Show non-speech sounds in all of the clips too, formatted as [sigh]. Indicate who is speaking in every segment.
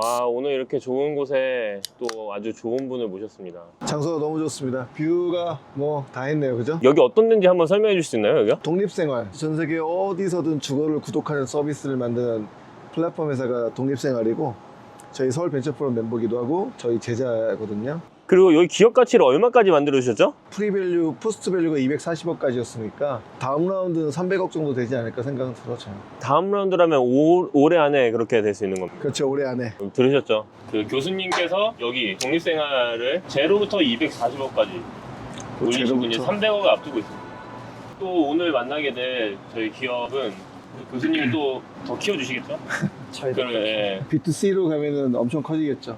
Speaker 1: 와 오늘 이렇게 좋은 곳에 또 아주 좋은 분을 모셨습니다.
Speaker 2: 장소가 너무 좋습니다. 뷰가 뭐 다 했네요, 그죠?
Speaker 1: 여기 어떤 데인지 한번 설명해 줄수 있나요 여기가?
Speaker 2: 독립생활. 전 세계 어디서든 주거를 구독하는 서비스를 만드는 플랫폼 회사가 독립생활이고 저희 서울 벤처포럼 멤버기도 하고 저희 제자거든요.
Speaker 1: 그리고 여기 기업 가치를 얼마까지 만들어 주셨죠?
Speaker 2: 프리밸류, 포스트 밸류가 240억까지였으니까 다음 라운드는 300억 정도 되지 않을까 생각은 들어 저는.
Speaker 1: 다음 라운드라면 올, 올해 안에 그렇게 될 수 있는 겁니다.
Speaker 2: 그렇죠, 올해 안에.
Speaker 1: 들으셨죠? 그 교수님께서 여기 독립생활을 제로부터 240억까지 올리시고 이제
Speaker 2: 제로부터.
Speaker 1: 300억을 앞두고 있습니다. 또 오늘 만나게 될 저희 기업은 교수님이 또 더 키워주시겠죠? [laughs] 그럼 예,
Speaker 2: B2C로 가면은 엄청 커지겠죠.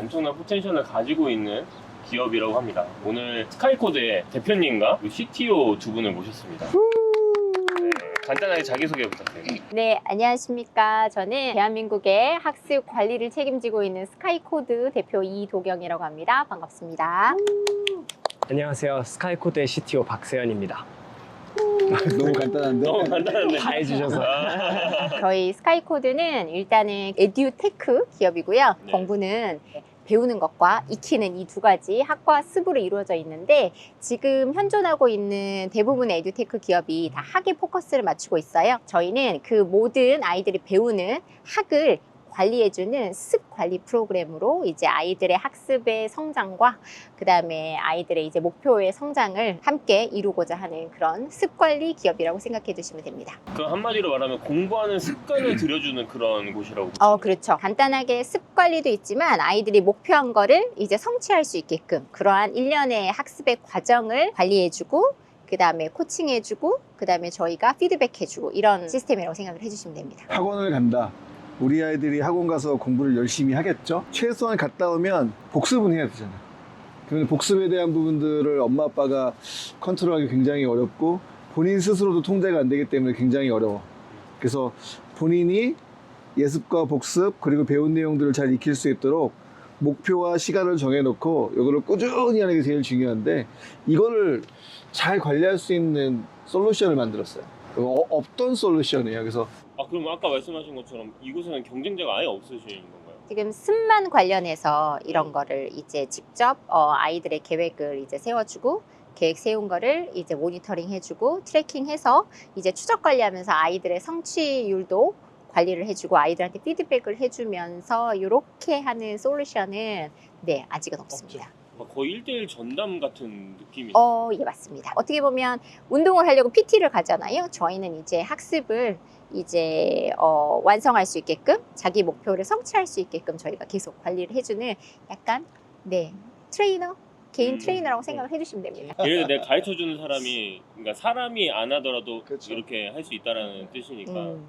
Speaker 1: 엄청난 포텐셜을 가지고 있는 기업이라고 합니다. 오늘 스카이코드의 대표님과 CTO 두 분을 모셨습니다. 네, 간단하게 자기소개 부탁드립니다.
Speaker 3: 네, 안녕하십니까. 저는 대한민국의 학습 관리를 책임지고 있는 스카이코드 대표 이도경이라고 합니다. 반갑습니다.
Speaker 4: 안녕하세요. 스카이코드의 CTO 박세현입니다.
Speaker 2: 너무 간단한데?
Speaker 1: 너무 간단한데.
Speaker 4: 다 해주셔서.
Speaker 3: 저희 스카이코드는 일단은 에듀테크 기업이고요.
Speaker 1: 네.
Speaker 3: 공부는 배우는 것과 익히는 이 두 가지 학과 습으로 이루어져 있는데 지금 현존하고 있는 대부분의 에듀테크 기업이 다 학에 포커스를 맞추고 있어요. 저희는 그 모든 아이들이 배우는 학을 관리해주는 습 관리 프로그램으로 이제 아이들의 학습의 성장과 그 다음에 아이들의 이제 목표의 성장을 함께 이루고자 하는 그런 습 관리 기업이라고 생각해 주시면 됩니다.
Speaker 1: 그 한마디로 말하면 공부하는 습관을 들여주는 그런 곳이라고.
Speaker 3: 어, 그렇죠. 간단하게 습 관리도 있지만 아이들이 목표한 거를 이제 성취할 수 있게끔 그러한 일련의 학습의 과정을 관리해주고 그 다음에 코칭해주고 그 다음에 저희가 피드백해주고 이런 시스템이라고 생각을 해주시면 됩니다.
Speaker 2: 학원을 간다. 우리 아이들이 학원 가서 공부를 열심히 하겠죠? 최소한 갔다 오면 복습은 해야 되잖아요. 복습에 대한 부분들을 엄마 아빠가 컨트롤하기 굉장히 어렵고 본인 스스로도 통제가 안 되기 때문에 굉장히 어려워. 그래서 본인이 예습과 복습 그리고 배운 내용들을 잘 익힐 수 있도록 목표와 시간을 정해놓고 이거를 꾸준히 하는 게 제일 중요한데 이거를 잘 관리할 수 있는 솔루션을 만들었어요. 어, 없던 솔루션이에요. 그래서
Speaker 1: 아 그럼 아까 말씀하신 것처럼 이곳에는 경쟁자가 아예 없으신 건가요?
Speaker 3: 지금 습만 관련해서 이런 거를 이제 직접 어, 아이들의 계획을 이제 세워주고 계획 세운 거를 이제 모니터링 해주고 트래킹해서 이제 추적 관리하면서 아이들의 성취율도 관리를 해주고 아이들한테 피드백을 해주면서 이렇게 하는 솔루션은 네 아직은 없습니다.
Speaker 1: 막 거의 1대1 전담 같은 느낌이.
Speaker 3: 어, 예, 맞습니다. 어떻게 보면 운동을 하려고 PT를 가잖아요. 저희는 이제 학습을 이제 어, 완성할 수 있게끔 자기 목표를 성취할 수 있게끔 저희가 계속 관리를 해주는 약간 네 트레이너 개인
Speaker 1: 음.
Speaker 3: 트레이너라고 생각을 해주시면 됩니다. [laughs]
Speaker 1: 예를 들어 내가 가르쳐 주는 사람이 그러니까 사람이 안 하더라도
Speaker 2: 그렇죠.
Speaker 1: 이렇게 할 수 있다라는 뜻이니까.
Speaker 3: 음.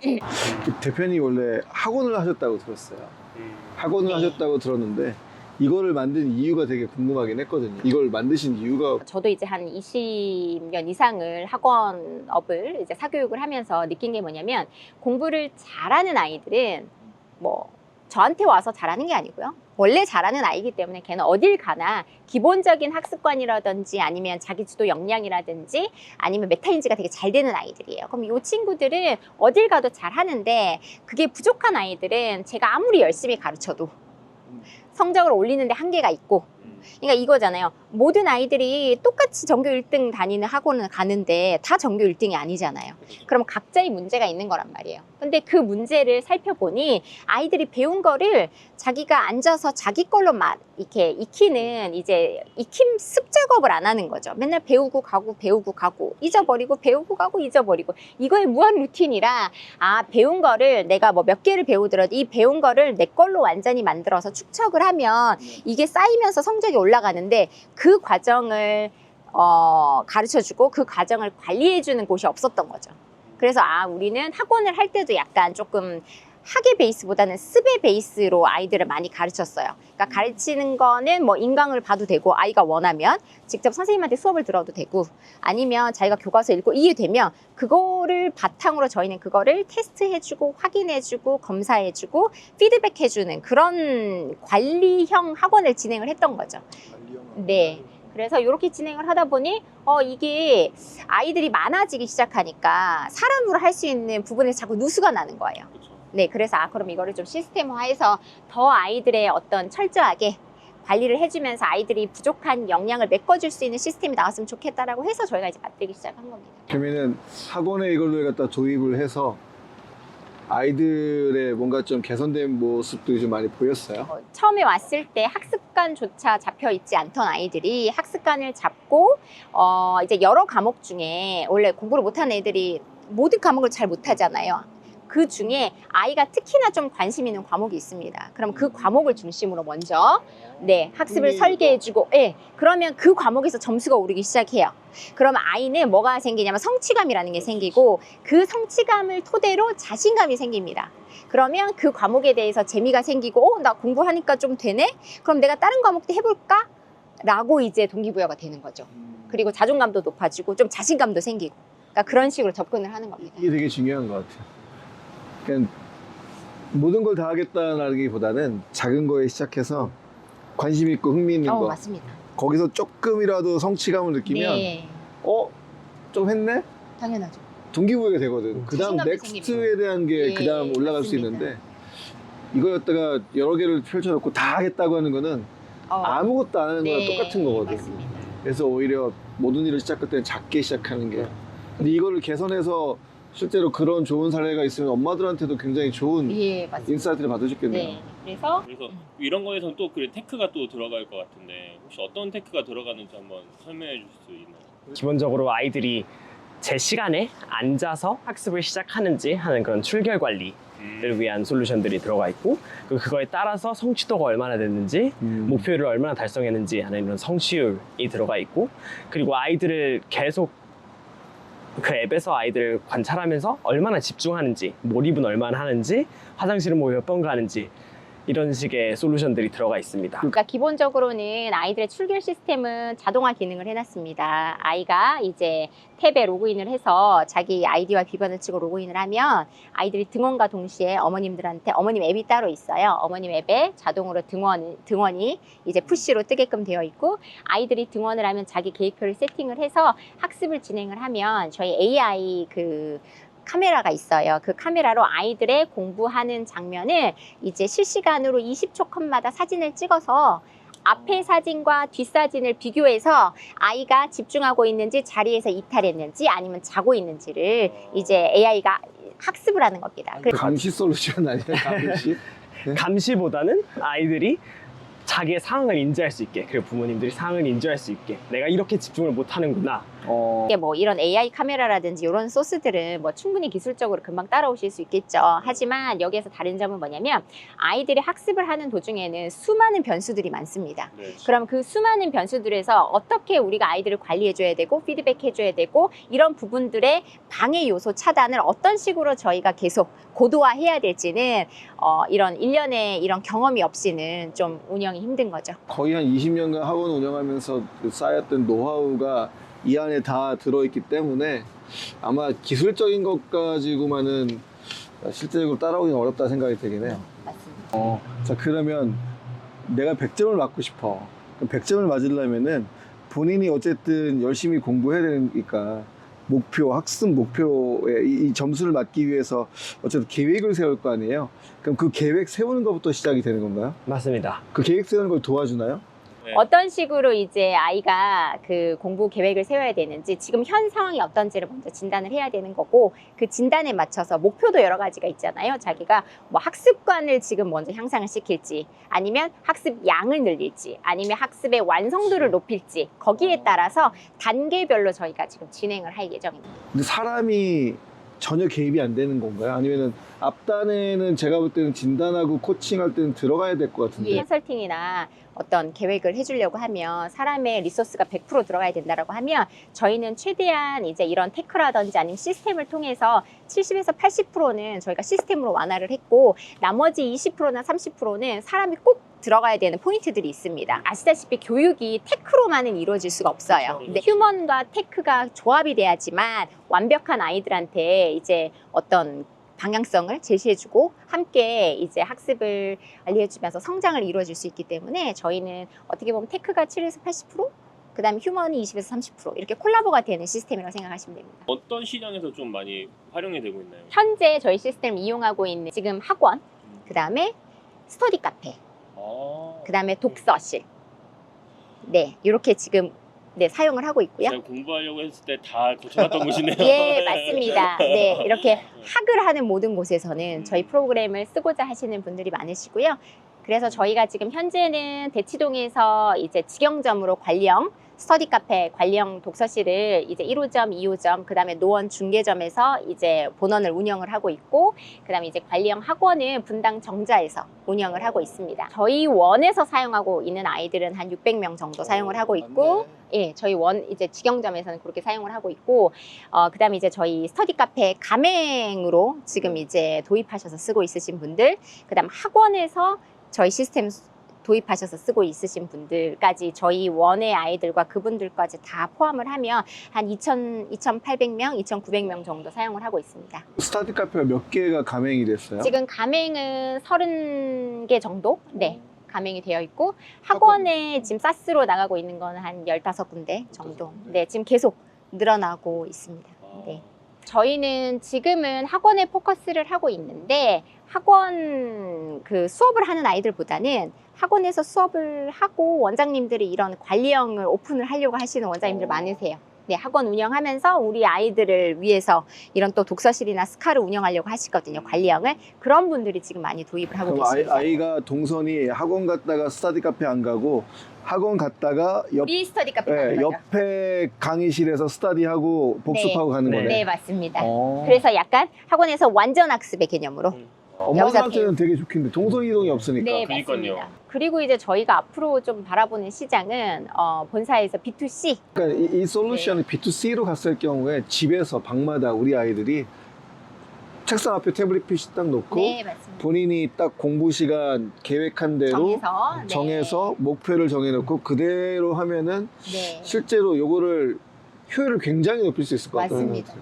Speaker 2: 그 대표님 원래 학원을 하셨다고 들었어요.
Speaker 1: 음.
Speaker 2: 학원을 하셨다고 들었는데 이거를 만든 이유가 되게 궁금하긴 했거든요. 이걸 만드신 이유가
Speaker 3: 저도 이제 한 20년 이상을 학원업을 이제 사교육을 하면서 느낀 게 뭐냐면 공부를 잘하는 아이들은 뭐 저한테 와서 잘하는 게 아니고요. 원래 잘하는 아이기 때문에 걔는 어딜 가나 기본적인 학습관이라든지 아니면 자기 주도 역량이라든지 아니면 메타인지가 되게 잘 되는 아이들이에요. 그럼 이 친구들은 어딜 가도 잘하는데 그게 부족한 아이들은 제가 아무리 열심히 가르쳐도 성적을 올리는데 한계가 있고
Speaker 1: 음.
Speaker 3: 그러니까 이거잖아요. 모든 아이들이 똑같이 전교 1등 다니는 학원을 가는데 다 전교 1등이 아니잖아요. 그럼 각자의 문제가 있는 거란 말이에요. 근데 그 문제를 살펴보니 아이들이 배운 거를 자기가 앉아서 자기 걸로 막 이렇게 익히는 이제 익힘 습 작업을 안 하는 거죠. 맨날 배우고 가고 배우고 가고 잊어버리고 배우고 가고 잊어버리고 이거의 무한 루틴이라 아 배운 거를 내가 뭐 몇 개를 배우더라도 이 배운 거를 내 걸로 완전히 만들어서 축적을 하면 이게 쌓이면서 성적이 올라가는데 그 과정을 어, 가르쳐주고 그 과정을 관리해주는 곳이 없었던 거죠. 그래서 아 우리는 학원을 할 때도 약간 조금 학의 베이스보다는 습의 베이스로 아이들을 많이 가르쳤어요. 그러니까 가르치는 거는 뭐 인강을 봐도 되고 아이가 원하면 직접 선생님한테 수업을 들어도 되고 아니면 자기가 교과서 읽고 이해되면 그거를 바탕으로 저희는 그거를 테스트해주고 확인해주고 검사해주고 피드백해주는 그런 관리형 학원을 진행을 했던 거죠. 네. 그래서 이렇게 진행을 하다 보니 어 이게 아이들이 많아지기 시작하니까 사람으로 할 수 있는 부분에서 자꾸 누수가 나는 거예요. 네, 그래서 아 그럼 이거를 좀 시스템화해서 더 아이들의 어떤 철저하게 관리를 해주면서 아이들이 부족한 역량을 메꿔줄 수 있는 시스템이 나왔으면 좋겠다라고 해서 저희가 이제 만들기 시작한 겁니다.
Speaker 2: 그러면은 학원에 이걸로 갖다 도입을 해서 아이들의 뭔가 좀 개선된 모습들이 좀 많이 보였어요.
Speaker 3: 어, 처음에 왔을 때 학습관조차 잡혀 있지 않던 아이들이 학습관을 잡고 어, 이제 여러 과목 중에 원래 공부를 못하는 애들이 모든 과목을 잘 못하잖아요. 그 중에 아이가 특히나 좀 관심 있는 과목이 있습니다. 그럼 그 과목을 중심으로 먼저 네 학습을
Speaker 2: 흥미있고.
Speaker 3: 설계해주고, 예 그러면 그 과목에서 점수가 오르기 시작해요. 그러면 아이는 뭐가 생기냐면 성취감이라는 게 생기고 그 성취감을 토대로 자신감이 생깁니다. 그러면 그 과목에 대해서 재미가 생기고, 어, 나 공부하니까 좀 되네? 그럼 내가 다른 과목도 해볼까? 라고 이제 동기부여가 되는 거죠. 그리고 자존감도 높아지고, 좀 자신감도 생기고. 그러니까 그런 식으로 접근을 하는 겁니다.
Speaker 2: 이게 되게 중요한 것 같아요. 그냥 모든 걸 다 하겠다라기보다는 작은 거에 시작해서 관심 있고 흥미 있는
Speaker 3: 어,
Speaker 2: 거
Speaker 3: 맞습니다.
Speaker 2: 거기서 조금이라도 성취감을 느끼면
Speaker 3: 네,
Speaker 2: 어? 좀 했네?
Speaker 3: 당연하죠.
Speaker 2: 동기부여가 되거든. 그 다음 넥스트에 대한 게
Speaker 3: 예,
Speaker 2: 그 다음 올라갈 수
Speaker 3: 맞습니다.
Speaker 2: 있는데 이거 갖다가 여러 개를 펼쳐놓고 다 하겠다고 하는 거는
Speaker 3: 어,
Speaker 2: 아무것도 안 하는 거랑
Speaker 3: 네,
Speaker 2: 똑같은 거거든.
Speaker 3: 맞습니다.
Speaker 2: 그래서 오히려 모든 일을 시작할 때는 작게 시작하는 게. 근데 이거를 개선해서 실제로 그런 좋은 사례가 있으면 엄마들한테도 굉장히 좋은
Speaker 3: 예, 맞습니다.
Speaker 2: 인사이트를 있겠네요.
Speaker 3: 네, 그래서
Speaker 1: 그래서 이런 거에서는 또그 테크가 또 들어갈 것 같은데 혹시 어떤 테크가 들어가는지 한번 설명해 줄 수 있나요?
Speaker 4: 기본적으로 아이들이 제 시간에 앉아서 학습을 시작하는지 하는 그런 출결 관리를
Speaker 1: 음.
Speaker 4: 위한 솔루션들이 들어가 있고 그리고 그거에 따라서 성취도가 얼마나 됐는지
Speaker 2: 음.
Speaker 4: 목표를 얼마나 달성했는지 하는 이런 성취율이 들어가 있고 그리고 아이들을 계속 그 앱에서 아이들을 관찰하면서 얼마나 집중하는지 몰입은 얼마나 하는지 화장실은 뭐 몇 번 가는지 이런 식의 솔루션들이 들어가 있습니다.
Speaker 3: 그러니까 기본적으로는 아이들의 출결 시스템은 자동화 기능을 해놨습니다. 아이가 이제 탭에 로그인을 해서 자기 아이디와 비번을 치고 로그인을 하면 아이들이 등원과 동시에 어머님들한테 어머님 앱이 따로 있어요. 어머님 앱에 자동으로 등원 등원이 이제 푸시로 뜨게끔 되어 있고 아이들이 등원을 하면 자기 계획표를 세팅을 해서 학습을 진행을 하면 저희 AI 그 카메라가 있어요. 그 카메라로 아이들의 공부하는 장면을 이제 실시간으로 20초 컷마다 사진을 찍어서 앞에 사진과 뒷 사진을 비교해서 아이가 집중하고 있는지 자리에서 이탈했는지 아니면 자고 있는지를 이제 AI가 학습을 하는 겁니다. 그래서
Speaker 2: 감시 솔루션 아니야? 감시?
Speaker 4: 감시보다는 아이들이 자기의 상황을 인지할 수 있게 그리고 부모님들이 상황을 인지할 수 있게 내가 이렇게 집중을 못하는구나
Speaker 2: 어,
Speaker 3: 이게 뭐 이런 AI 카메라라든지 이런 소스들은 뭐 충분히 기술적으로 금방 따라오실 수 있겠죠. 하지만 여기에서 다른 점은 뭐냐면 아이들이 학습을 하는 도중에는 수많은 변수들이 많습니다.
Speaker 1: 네.
Speaker 3: 그럼 그 수많은 변수들에서 어떻게 우리가 아이들을 관리해줘야 되고 피드백해줘야 되고 이런 부분들의 방해 요소 차단을 어떤 식으로 저희가 계속 고도화해야 될지는 어, 이런 일련의 이런 경험이 없이는 좀 운영이 힘든 거죠.
Speaker 2: 거의 한 20년간 학원 운영하면서 그 쌓였던 노하우가 이 안에 다 들어있기 때문에 아마 기술적인 것 가지고만은 실제적으로 따라오기는 어렵다 생각이 되긴 해요.
Speaker 3: 맞습니다.
Speaker 2: 어, 자 그러면 내가 100점을 맞고 싶어. 그럼 100점을 맞으려면은 본인이 어쨌든 열심히 공부해야 되니까 목표, 학습 목표에 이, 이 점수를 맞기 위해서 어쨌든 계획을 세울 거 아니에요. 그럼 그 계획 세우는 것부터 시작이 되는 건가요?
Speaker 4: 맞습니다.
Speaker 2: 그 계획 세우는 걸 도와주나요?
Speaker 1: 네.
Speaker 3: 어떤 식으로 이제 아이가 그 공부 계획을 세워야 되는지 지금 현 상황이 어떤지를 먼저 진단을 해야 되는 거고 그 진단에 맞춰서 목표도 여러 가지가 있잖아요. 자기가 뭐 학습관을 지금 먼저 향상을 시킬지 아니면 학습 양을 늘릴지 아니면 학습의 완성도를 높일지 거기에 따라서 단계별로 저희가 지금 진행을 할 예정입니다.
Speaker 2: 근데 사람이 전혀 개입이 안 되는 건가요? 아니면은 앞단에는 제가 볼 때는 진단하고 코칭할 때는 들어가야 될 것 같은데.
Speaker 3: 컨설팅이나 어떤 계획을 해주려고 하면 사람의 리소스가 100% 들어가야 된다라고 하면 저희는 최대한 이제 이런 테크라든지 아니면 시스템을 통해서 70에서 80%는 저희가 시스템으로 완화를 했고 나머지 20%나 30%는 사람이 꼭 들어가야 되는 포인트들이 있습니다. 아시다시피 교육이 테크로만은 이루어질 수가 없어요.
Speaker 1: 그렇죠.
Speaker 3: 근데 휴먼과 테크가 조합이 돼야지만 완벽한 아이들한테 이제 어떤 방향성을 제시해주고 함께 이제 학습을 알려주면서 성장을 이루어질 수 있기 때문에 저희는 어떻게 보면 테크가 7에서 80%? 그 다음에 휴먼이 20에서 30% 이렇게 콜라보가 되는 시스템이라고 생각하시면 됩니다.
Speaker 1: 어떤 시장에서 좀 많이 활용이 되고 있나요?
Speaker 3: 현재 저희 시스템을 이용하고 있는 지금 학원, 그 다음에 스터디 카페,
Speaker 1: 아,
Speaker 3: 그 다음에 독서실. 네, 이렇게 지금 네, 사용을 하고 있고요.
Speaker 1: 제가 공부하려고 했을 때다 거쳐갔던 곳이네요. [laughs]
Speaker 3: 예, 맞습니다. 네, [laughs] 이렇게 학을 하는 모든 곳에서는 저희 프로그램을 쓰고자 하시는 분들이 많으시고요. 그래서 저희가 지금 현재는 대치동에서 이제 직영점으로 관령 스터디 카페 관령 독서실을 이제 1호점, 2호점, 그 다음에 노원 중계점에서 이제 본원을 운영을 하고 있고 그 다음에 이제 관령 학원은 분당 정자에서 운영을 하고 있습니다. 저희 원에서 사용하고 있는 아이들은 한 600명 정도 사용을 하고 있고 예, 저희 원 이제 직영점에서는 그렇게 사용을 하고 있고 어 그 다음에 이제 저희 스터디 카페 가맹으로 지금 이제 도입하셔서 쓰고 있으신 분들, 그 다음 학원에서 저희 시스템 도입하셔서 쓰고 있으신 분들까지 저희 원의 아이들과 그분들까지 다 포함을 하면 한 2,000, 2,800명, 2,900명 정도 사용을 하고 있습니다.
Speaker 2: 스타디 카페가 몇 개가 가맹이 됐어요?
Speaker 3: 지금 가맹은 30개 정도? 네. 가맹이 되어 있고 학원에 지금 사스로 나가고 있는 거는 한 15군데 정도. 네, 지금 계속 늘어나고 있습니다. 네. 저희는 지금은 학원에 포커스를 하고 있는데 학원 그 수업을 하는 아이들보다는 학원에서 수업을 하고 원장님들이 이런 관리형을 오픈을 하려고 하시는 원장님들
Speaker 1: 어.
Speaker 3: 많으세요. 네, 학원 운영하면서 우리 아이들을 위해서 이런 또 독서실이나 스카를 운영하려고 하시거든요. 관리형을 그런 분들이 지금 많이 도입을 하고
Speaker 2: 그럼 아이,
Speaker 3: 계십니다.
Speaker 2: 아이 가 동선이 학원 갔다가 스타디 카페 안 가고 학원 갔다가 옆,
Speaker 3: 우리 스터디 카페
Speaker 2: 예,
Speaker 3: 가는 거죠.
Speaker 2: 옆에 강의실에서 스타디하고 복습하고 가는
Speaker 4: 네.
Speaker 2: 거네.
Speaker 3: 네, 맞습니다.
Speaker 2: 어.
Speaker 3: 그래서 약간 학원에서 완전 학습의 개념으로 여기서
Speaker 2: 엄마한테는 되게 좋겠는데 동선 이동이 없으니까.
Speaker 3: 네,
Speaker 1: 그러니까요.
Speaker 3: 맞습니다. 그리고 이제 저희가 앞으로 좀 바라보는 시장은 어, 본사에서 B2C
Speaker 2: 그러니까 이, 이 솔루션이 B2C로 갔을 경우에 집에서 방마다 우리 아이들이 책상 앞에 태블릿 PC 딱 놓고
Speaker 3: 네, 맞습니다.
Speaker 2: 본인이 딱 공부 시간 계획한 대로
Speaker 3: 정해서 네.
Speaker 2: 정해서 목표를 정해놓고 그대로 하면은
Speaker 3: 네.
Speaker 2: 실제로 요거를 효율을 굉장히 높일 수 있을 것 같아요.
Speaker 3: 맞습니다.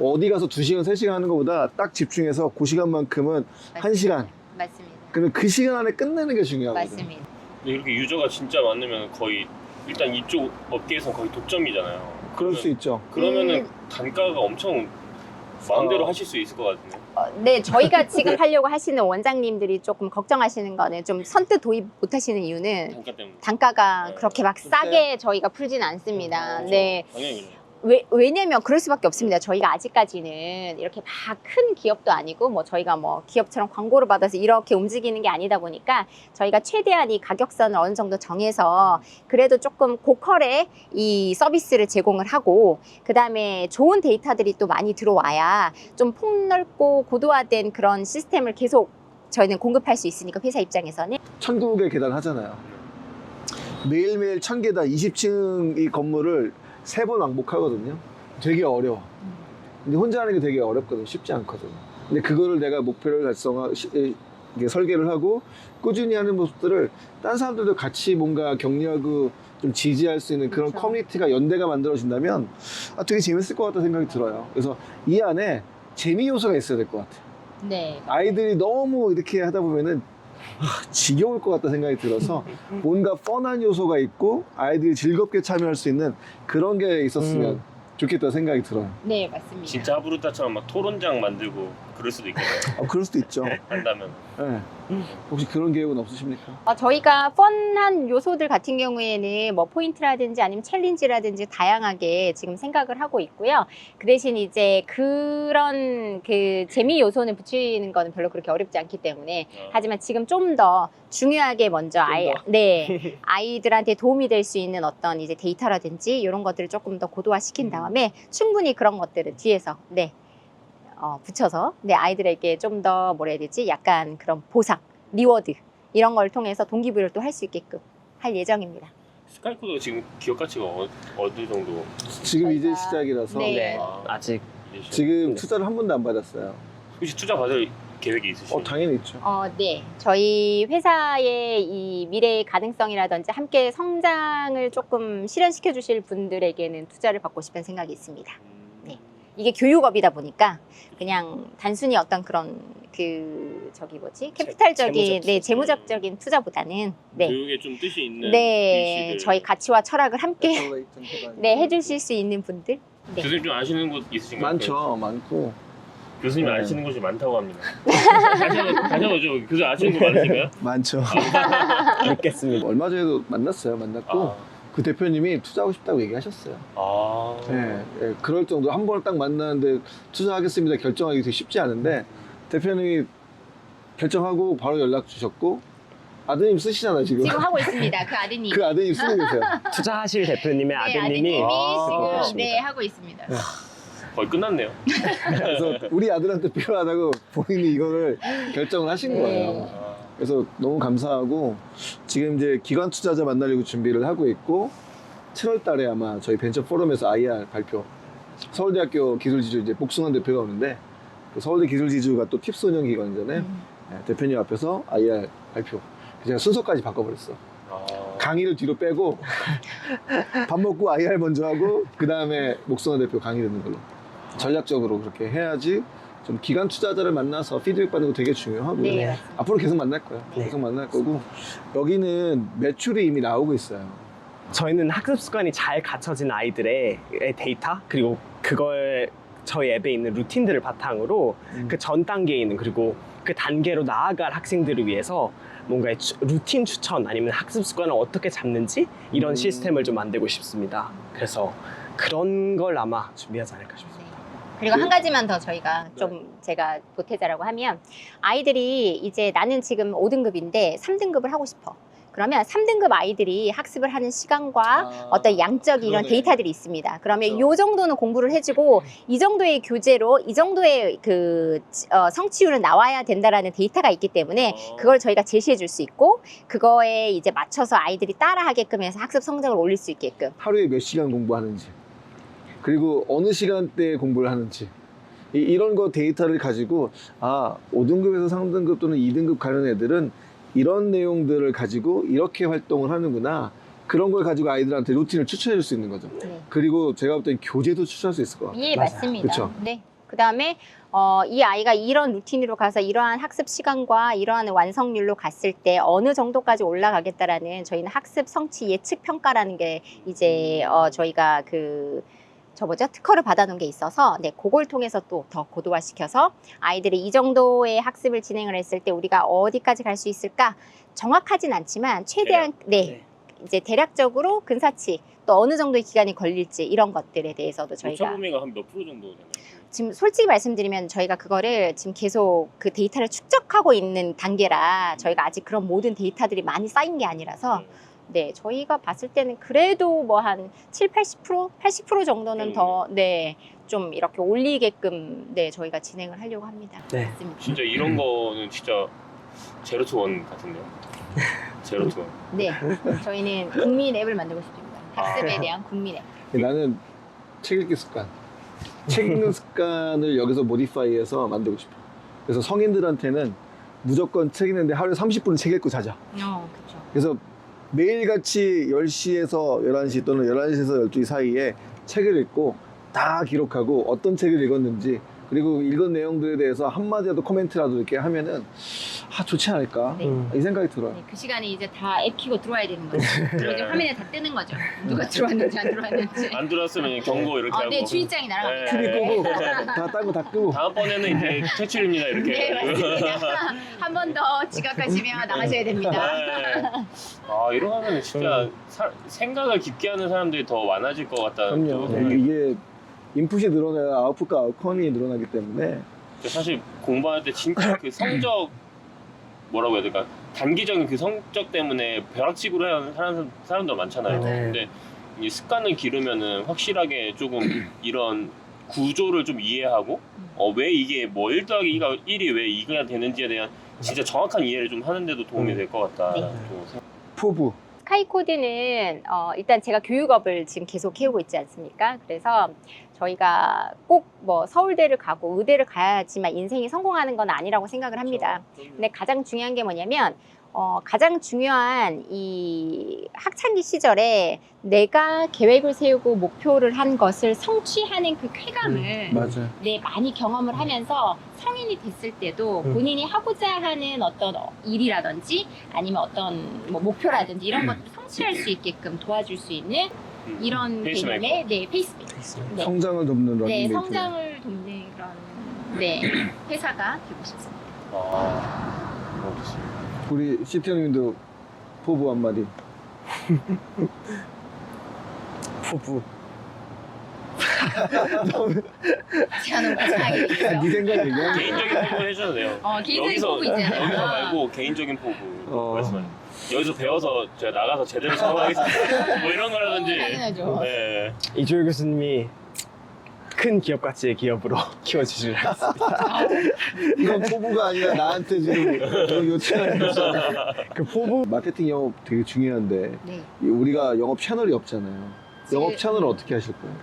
Speaker 2: 어디 가서 2시간, 3시간 하는 것보다 딱 집중해서 그 시간만큼은 한시간
Speaker 3: 맞습니다.
Speaker 2: 그러면 그 시간 안에 끝내는 게 중요하거든.
Speaker 3: 맞습니다.
Speaker 1: 근데 이렇게 유저가 진짜 많으면 거의 일단 이쪽 업계에서 거의 독점이잖아요.
Speaker 2: 그럴
Speaker 1: 그러면-
Speaker 2: 수 있죠.
Speaker 1: 그러면은
Speaker 3: 음.
Speaker 1: 단가가 엄청 마음대로
Speaker 2: 어.
Speaker 1: 하실 수 있을 것 같은데.
Speaker 3: 어, 네, 저희가 지금 하려고 하시는 원장님들이 조금 걱정하시는 거는 좀 선뜻 도입 못 하시는 이유는
Speaker 1: 단가 때문에.
Speaker 3: 단가가
Speaker 1: 네.
Speaker 3: 그렇게
Speaker 2: 막좀
Speaker 3: 싸게 저희가 풀진 않습니다.
Speaker 1: 그렇죠.
Speaker 3: 네.
Speaker 1: 당연히 그래요.
Speaker 3: 왜, 왜냐면 그럴 수밖에 없습니다. 저희가 아직까지는 이렇게 막 큰 기업도 아니고 뭐 저희가 뭐 기업처럼 광고를 받아서 이렇게 움직이는 게 아니다 보니까 저희가 최대한 이 가격선을 어느 정도 정해서 그래도 조금 고퀄의 이 서비스를 제공을 하고 그 다음에 좋은 데이터들이 또 많이 들어와야 좀 폭넓고 고도화된 그런 시스템을 계속 저희는 공급할 수 있으니까 회사 입장에서는
Speaker 2: 천국의 계단 하잖아요. 매일매일 천 계단 20층 이 건물을 세 번 왕복하거든요. 되게 어려워. 근데 혼자 하는 게 되게 어렵거든. 쉽지 않거든. 근데 그거를 내가 목표를 달성하, 시- 에, 이게 설계를 하고 꾸준히 하는 모습들을 딴 사람들도 같이 뭔가 격려하고 좀 지지할 수 있는 그런
Speaker 3: 그렇죠.
Speaker 2: 커뮤니티가 연대가 만들어진다면 아, 되게 재밌을 것 같다는 생각이 들어요. 그래서 이 안에 재미 요소가 있어야 될 것 같아요.
Speaker 3: 네.
Speaker 2: 아이들이 너무 이렇게 하다 보면은 아, 지겨울 것 같다 생각이 들어서 뭔가 뻔한 요소가 있고 아이들이 즐겁게 참여할 수 있는 그런 게 있었으면
Speaker 4: 음.
Speaker 2: 좋겠다 생각이 들어요.
Speaker 3: 네, 맞습니다.
Speaker 1: 진짜 하부르타처럼 막 토론장 만들고 그럴 수도 있겠네요. [laughs]
Speaker 2: 어, 그럴 수도 있죠.
Speaker 1: 한다면.
Speaker 2: 네. 혹시 그런 계획은 없으십니까?
Speaker 3: 어, 저희가 펀한 요소들 같은 경우에는 뭐 포인트라든지 아니면 챌린지라든지 다양하게 지금 생각을 하고 있고요. 그 대신 이제 그런 그 재미 요소는 붙이는 거는 별로 그렇게 어렵지 않기 때문에
Speaker 1: 어.
Speaker 3: 하지만 지금 좀 더 중요하게 먼저
Speaker 4: 좀
Speaker 3: 아이
Speaker 4: 더.
Speaker 3: 네 [laughs] 아이들한테 도움이 될 수 있는 어떤 이제 데이터라든지 이런 것들을 조금 더 고도화 시킨
Speaker 4: 음.
Speaker 3: 다음에 충분히 그런 것들을 뒤에서 네 어, 붙여서 네 아이들에게 좀 더 뭐라 해야 되지 약간 그런 보상 리워드 이런 걸 통해서 동기부여를 또 할 수 있게끔 할 예정입니다.
Speaker 1: 스카이코도 지금 기업 가치가 어, 어느 정도
Speaker 2: 지금 이제
Speaker 3: 저희가-
Speaker 2: 시작이라서
Speaker 3: 네.
Speaker 4: 네, 아직
Speaker 1: 이제
Speaker 2: 지금
Speaker 4: 네.
Speaker 2: 투자를 한 번도 안 받았어요.
Speaker 1: 혹시 투자 받을 계획이 있으신가요?
Speaker 2: 어, 당연히 있죠.
Speaker 3: 어, 네. 저희 회사의 이 미래의 가능성이라든지 함께 성장을 조금 실현시켜 주실 분들에게는 투자를 받고 싶은 생각이 있습니다. 네. 이게 교육업이다 보니까 그냥 단순히 어떤 그런 그 저기 뭐지 캐피탈적인
Speaker 4: 재무적
Speaker 3: 네. 재무적적인 투자보다는 네.
Speaker 1: 교육에 좀 뜻이 있는
Speaker 3: 네. 저희 가치와 철학을 함께 네 [laughs] 해주실 수 있는 분들. 네.
Speaker 1: 교수님 좀 아시는 곳 있으신가요?
Speaker 2: 많죠, 많고.
Speaker 1: 교수님
Speaker 2: 네.
Speaker 1: 아시는 곳이 많다고 합니다. [laughs] 다시 한번 다시 한번 좀 교수 아시는 곳 많으신가요?
Speaker 2: 많죠. [laughs]
Speaker 4: 믿겠습니다.
Speaker 2: 얼마 전에도 만났어요. 만났고
Speaker 1: 아,
Speaker 2: 그 대표님이 투자하고 싶다고 얘기하셨어요.
Speaker 1: 아,
Speaker 2: 네, 예, 그럴 정도 한 번을 딱 만나는데 투자하겠습니다 결정하기 되게 쉽지 않은데 대표님이 결정하고 바로 연락 주셨고 아드님 쓰시잖아요 지금.
Speaker 3: 지금 하고 있습니다. [laughs] 그 아드님.
Speaker 2: 그 아드님 쓰고 계세요. [laughs]
Speaker 4: 투자하실 대표님의
Speaker 3: 네,
Speaker 4: 아드님이
Speaker 1: 아,
Speaker 3: 지금. 네 하고 있습니다.
Speaker 1: 거의 끝났네요. [laughs]
Speaker 2: 그래서 우리 아들한테 필요하다고 본인이 이거를 결정을 하신
Speaker 3: 네.
Speaker 2: 거예요.
Speaker 1: 아,
Speaker 2: 그래서 너무 감사하고 지금 이제 기관 투자자 만나려고 준비를 하고 있고 7월 달에 아마 저희 벤처 포럼에서 IR 발표 서울대학교 기술지주 이제 복숭아 대표가 오는데 그 서울대 기술지주가 또 운영 기관이잖아요.
Speaker 3: 음.
Speaker 2: 네, 대표님 앞에서 IR 발표. 제가 순서까지 바꿔버렸어.
Speaker 1: 아,
Speaker 2: 강의를 뒤로 빼고 [laughs] 밥 먹고 IR 먼저 하고 그 다음에 목성화 대표 강의 듣는 걸로 전략적으로 그렇게 해야지 좀 기관 투자자를 만나서 피드백 받는 거 되게 중요하고
Speaker 3: 네, 맞습니다.
Speaker 2: 앞으로 계속 만날 거예요.
Speaker 4: 네.
Speaker 2: 계속 만날 거고 여기는 매출이 이미 나오고 있어요.
Speaker 4: 저희는 학습 습관이 잘 갖춰진 아이들의 데이터 그리고 그걸 저희 앱에 있는 루틴들을 바탕으로
Speaker 2: 음.
Speaker 4: 그전 단계에 있는 그리고 그 단계로 나아갈 학생들을 위해서 뭔가 루틴 추천 아니면 학습 습관을 어떻게 잡는지 이런
Speaker 2: 음.
Speaker 4: 시스템을 좀 만들고 싶습니다. 그래서 그런 걸 아마 준비하지 않을까 싶습니다.
Speaker 3: 네. 그리고 한 가지만 더 저희가 좀 제가 보태자라고 하면 아이들이 이제 나는 지금 5등급인데 3등급을 하고 싶어. 그러면 3등급 아이들이 학습을 하는 시간과 어떤 양적인 이런. 데이터들이 있습니다. 그러면
Speaker 2: 그렇죠.
Speaker 3: 이 정도는 공부를 해주고 이 정도의 교재로 이 정도의 그 어, 성취율은 나와야 된다라는 데이터가 있기 때문에
Speaker 1: 어.
Speaker 3: 그걸 저희가 제시해 줄 수 있고 그거에 이제 맞춰서 아이들이 따라하게끔 해서 학습 성적을 올릴 수 있게끔
Speaker 2: 하루에 몇 시간 공부하는지 그리고 어느 시간대에 공부를 하는지 이, 런거 데이터를 가지고 아 5등급에서 3등급 또는 2등급 가는 애들은 이런 내용들을 가지고 이렇게 활동을 하는구나 그런 걸 가지고 아이들한테 루틴을 추천해 줄 수 있는 거죠
Speaker 3: 네.
Speaker 2: 그리고 제가 볼 땐 교재도 추천할 수 있을 것 같아요
Speaker 3: 예,
Speaker 4: 맞아요.
Speaker 3: 맞습니다.
Speaker 2: 그쵸.
Speaker 3: 네. 그 다음에 어, 이 아이가 이런 루틴으로 가서 이러한 학습 시간과 이러한 완성률로 갔을 때 어느 정도까지 올라가겠다라는 저희는 학습 성취 예측 평가라는 게 이제 어, 저희가 그 저 뭐죠 특허를 받아놓은 게 있어서 네 그걸 통해서 또 더 고도화시켜서 아이들이 이 정도의 학습을 진행을 했을 때 우리가 어디까지 갈 수 있을까 정확하진 않지만 최대한 네,
Speaker 4: 네.
Speaker 3: 이제 대략적으로 근사치 또 어느 정도의 기간이 걸릴지 이런 것들에 대해서도 저희가
Speaker 1: 오차 범위가 한 몇 프로 정도 되나요?
Speaker 3: 지금 솔직히 말씀드리면 저희가 그거를 지금 계속 그 데이터를 축적하고 있는 단계라 저희가 아직 그런 모든 데이터들이 많이 쌓인 게 아니라서 네 저희가 봤을 때는 그래도 뭐 한 7, 80% 80% 정도는 더네 좀 이렇게 올리게끔 네 저희가 진행을 하려고 합니다.
Speaker 4: 네.
Speaker 3: 맞습니다.
Speaker 1: 진짜 이런 거는 진짜 제로 투 원 같은데요? [laughs] 제로 투 원.
Speaker 3: 네 저희는 국민 앱을 만들고 싶습니다. 학습에 대한 국민 앱.
Speaker 2: 나는 책 읽기 습관 책 읽는 습관을 여기서 모디파이해서 만들고 싶어 그래서 성인들한테는 무조건 책 읽는데 하루에 30분은 책 읽고 자자
Speaker 3: 어 그렇죠.
Speaker 2: 그래서 매일같이 10시에서 11시 또는 11시에서 12시 사이에 책을 읽고 다 기록하고 어떤 책을 읽었는지 그리고 읽은 내용들에 대해서 한마디라도 코멘트라도 이렇게 하면은 아 좋지 않을까
Speaker 3: 네.
Speaker 4: 음.
Speaker 2: 이 생각이 들어요
Speaker 3: 네, 그 시간에 이제 다 앱 키고 들어와야 되는 거죠. 그리고 [laughs] 이제 화면에 다 뜨는 거죠. 누가 들어왔는지 안 들어왔는지.
Speaker 1: 안 들어왔으면 경고 이렇게
Speaker 3: 어,
Speaker 1: 하고.
Speaker 3: 네, 주의장이 날아갑니다.
Speaker 2: TV
Speaker 1: 네.
Speaker 2: 끄고 다딴거 다 끄고
Speaker 1: 다음번에는 이제 퇴출입니다 이렇게.
Speaker 3: 네, 맞습니다. 한 번 더 지각하시면 나가셔야 됩니다.
Speaker 1: 네. 아 이러면 진짜 사- 생각을 깊게 하는 사람들이 더 많아질 것 같다는
Speaker 2: 그럼요
Speaker 1: 또 생각이
Speaker 2: 이게 인풋이 늘어나야 아웃풋과 아웃컴이 늘어나기 때문에
Speaker 1: 사실 공부할 때 진짜 그 성적 뭐라고 해야 될까 단기적인 그 성적 때문에 벼락치기로 하는 사람, 사람들 많잖아요.
Speaker 4: 네.
Speaker 1: 근데 이 습관을 기르면은 확실하게 조금 [clears throat] 이런 구조를 좀 이해하고 어, 왜 이게 뭐 1 더하기 2가 1이 왜 2가 되는지에 대한 진짜 정확한 이해를 좀 하는데도 도움이
Speaker 2: 음.
Speaker 1: 될것 같다.
Speaker 3: 네.
Speaker 1: 또 생각-
Speaker 2: 포부
Speaker 3: 스카이코드는 어, 일단 제가 교육업을 지금 계속 해오고 있지 않습니까? 그래서 저희가 꼭 뭐 서울대를 가고 의대를 가야지만 인생이 성공하는 건 아니라고 생각을 합니다. 근데 가장 중요한 게 뭐냐면 어, 가장 중요한 이 학창기 시절에 내가 계획을 세우고 목표를 한 것을 성취하는 그 쾌감을
Speaker 2: 맞아요.
Speaker 3: 네, 많이 경험을 하면서 성인이 됐을 때도
Speaker 4: 음.
Speaker 3: 본인이 하고자 하는 어떤 일이라든지 아니면 어떤 뭐 목표라든지 이런 것들을 성취할 수 있게끔 도와줄 수 있는
Speaker 1: 음.
Speaker 3: 이런
Speaker 1: 페이스메이커.
Speaker 3: 개념의 네, 페이스메이커. 네.
Speaker 2: 성장을 돕는
Speaker 3: 네,
Speaker 2: 러닝메이트.
Speaker 3: 성장을 돕는 그런 네, [clears throat] 회사가 되고 싶습니다.
Speaker 1: 아.
Speaker 2: 우리 시티 형님도 포부 한 마디. [laughs]
Speaker 4: 부부. [laughs]
Speaker 3: 제가 너무 마지막에 [laughs]
Speaker 2: 네 생각 얘기하는
Speaker 1: 개인적인 포부 해줘도 돼요.
Speaker 3: 어, 개인적인
Speaker 1: 여기서
Speaker 3: 포부 있잖아요.
Speaker 1: 여기서
Speaker 3: 아.
Speaker 1: 말고 개인적인 포부
Speaker 2: 어.
Speaker 1: 말씀하세요. 여기서 배워서 제가 나가서 제대로 사업하겠습니다. [laughs] 뭐 이런 거라든지.
Speaker 3: 당연하죠.
Speaker 1: 네.
Speaker 4: 이주일 교수님이 큰 기업 가치의 기업으로 [laughs] 했습니다.
Speaker 2: 이건 포부가 아니라 나한테 지금 그런 요청을 해줬잖아.
Speaker 4: 그 포부
Speaker 2: 마케팅 영업 되게 중요한데
Speaker 3: 네.
Speaker 2: 이 우리가 영업 채널이 없잖아요. 영업 채널을 어떻게 하실 거예요?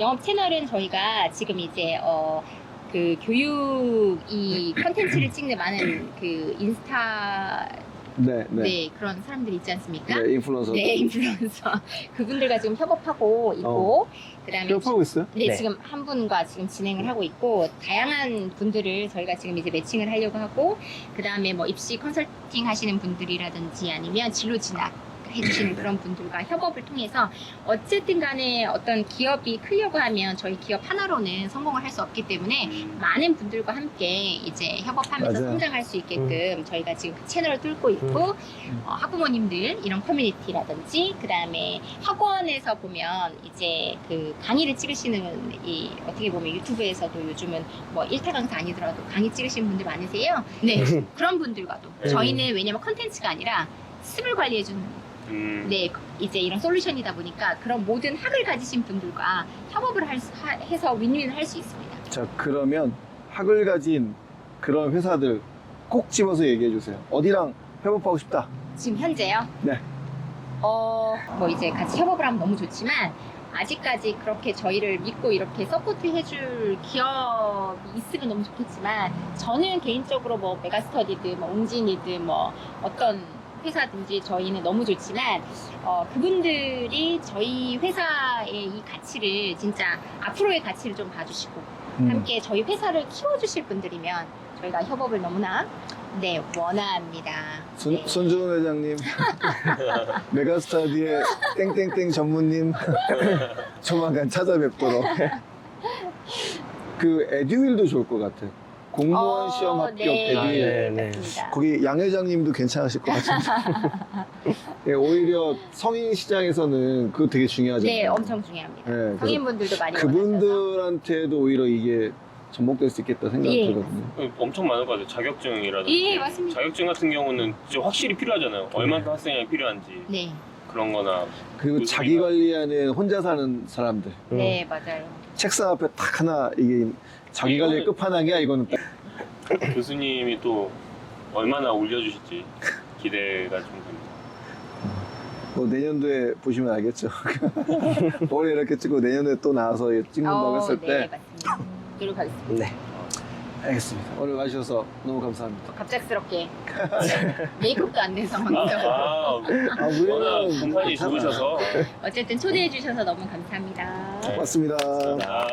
Speaker 3: 영업 채널은 저희가 지금 이제 어, 그 교육 이 컨텐츠를 찍는 많은 그 인스타
Speaker 2: 네,
Speaker 3: 네,
Speaker 2: 네.
Speaker 3: 그런 사람들이 있지 않습니까?
Speaker 2: 네, 인플루언서
Speaker 3: 네, 인플루언서 [laughs] 그분들과 지금 협업하고 있고 그다음에
Speaker 2: 협업하고 있어요?
Speaker 3: 네,
Speaker 4: 네.
Speaker 3: 지금 한 분과 지금 진행을 하고 있고 다양한 분들을 저희가 지금 이제 매칭을 하려고 하고 그다음에 뭐 입시 컨설팅 하시는 분들이라든지 아니면 진로 진학 해주시는 그런 분들과 협업을 통해서 어쨌든 간에 어떤 기업이 크려고 하면 저희 기업 하나로는 성공을 할 수 없기 때문에 많은 분들과 함께 이제 협업하면서
Speaker 2: 맞아요.
Speaker 3: 성장할 수 있게끔 저희가 지금 그 채널을 뚫고 있고 어, 학부모님들 이런 커뮤니티라든지 그 다음에 학원에서 보면 이제 그 강의를 찍으시는 이 어떻게 보면 유튜브에서도 요즘은 뭐 일타 강사 아니더라도 강의 찍으시는 분들 많으세요. 네 그런 분들과도
Speaker 4: 음.
Speaker 3: 저희는 왜냐면 컨텐츠가 아니라 습을 관리해주는
Speaker 1: 음.
Speaker 3: 네, 이제 이런 솔루션이다 보니까 그런 모든 학을 가지신 분들과 협업을 할 수- 하- 해서 윈윈을 할 수 있습니다.
Speaker 2: 자, 그러면 학을 가진 그런 회사들 꼭 집어서 얘기해 주세요. 어디랑 협업하고 싶다.
Speaker 3: 지금 현재요?
Speaker 2: 네.
Speaker 3: 어, 뭐 이제 같이 협업을 하면 너무 좋지만 아직까지 그렇게 저희를 믿고 이렇게 서포트 해줄 기업이 있으면 너무 좋겠지만 저는 개인적으로 뭐 메가스터디든 뭐 웅진이든 뭐 어떤 회사든지 저희는 너무 좋지만 어, 그분들이 저희 회사의 이 가치를 진짜 앞으로의 가치를 좀 봐주시고
Speaker 2: 음.
Speaker 3: 함께 저희 회사를 키워주실 분들이면 저희가 협업을 너무나 네 원합니다.
Speaker 2: 손,
Speaker 3: 네.
Speaker 2: 손주원 회장님, [laughs] 메가스타디의 땡땡땡 전무님, [laughs] 조만간 찾아뵙도록. [laughs] 그 에듀윌도 좋을 것 같아. 공무원
Speaker 3: 어,
Speaker 2: 시험 합격
Speaker 3: 네,
Speaker 2: 에듀윌.
Speaker 4: 네, 네.
Speaker 3: 맞습니다.
Speaker 2: 거기 양 회장님도 괜찮으실 것 같은데. [laughs] 예, 오히려 성인 시장에서는 그거 되게 중요하잖아요.
Speaker 3: 네, 엄청 중요합니다.
Speaker 2: 네, 그래서
Speaker 3: 성인분들도 많이 원하셔서.
Speaker 2: 그분들한테도 오히려 이게 접목될 수 있겠다 생각이
Speaker 3: 예.
Speaker 2: 들거든요.
Speaker 1: 엄청 많을 것 같아요. 자격증이라든지.
Speaker 3: 예, 맞습니다.
Speaker 1: 자격증 같은 경우는 진짜 확실히 필요하잖아요. 얼만큼 학생이 필요한지
Speaker 3: 네,
Speaker 1: 그런 거나.
Speaker 2: 그리고
Speaker 1: 그
Speaker 2: 자기 관리하는 혼자 사는 사람들.
Speaker 4: 음.
Speaker 3: 네, 맞아요.
Speaker 2: 책상 앞에 딱 하나 이게 자기 관리 끝판왕이야 이거는 딱.
Speaker 1: 교수님이 또 얼마나 올려주실지 기대가 좀 됩니다.
Speaker 2: 뭐 내년도에 보시면 알겠죠. [laughs] 올해 이렇게 찍고 내년도에 또 나와서 찍는다고
Speaker 3: 어,
Speaker 2: 했을
Speaker 3: 네,
Speaker 2: 때
Speaker 3: 맞습니다. 노력하겠습니다.
Speaker 4: 네.
Speaker 2: 알겠습니다. 오늘 와주셔서 너무 감사합니다.
Speaker 3: 갑작스럽게 [laughs] 메이크업도 안 된 상황에서
Speaker 1: 아,
Speaker 2: 아, 왜?
Speaker 1: 워낙 분판이 좋으셔서.
Speaker 3: 어쨌든 초대해 주셔서 너무 감사합니다.
Speaker 1: 네.
Speaker 2: 고맙습니다.
Speaker 1: 아.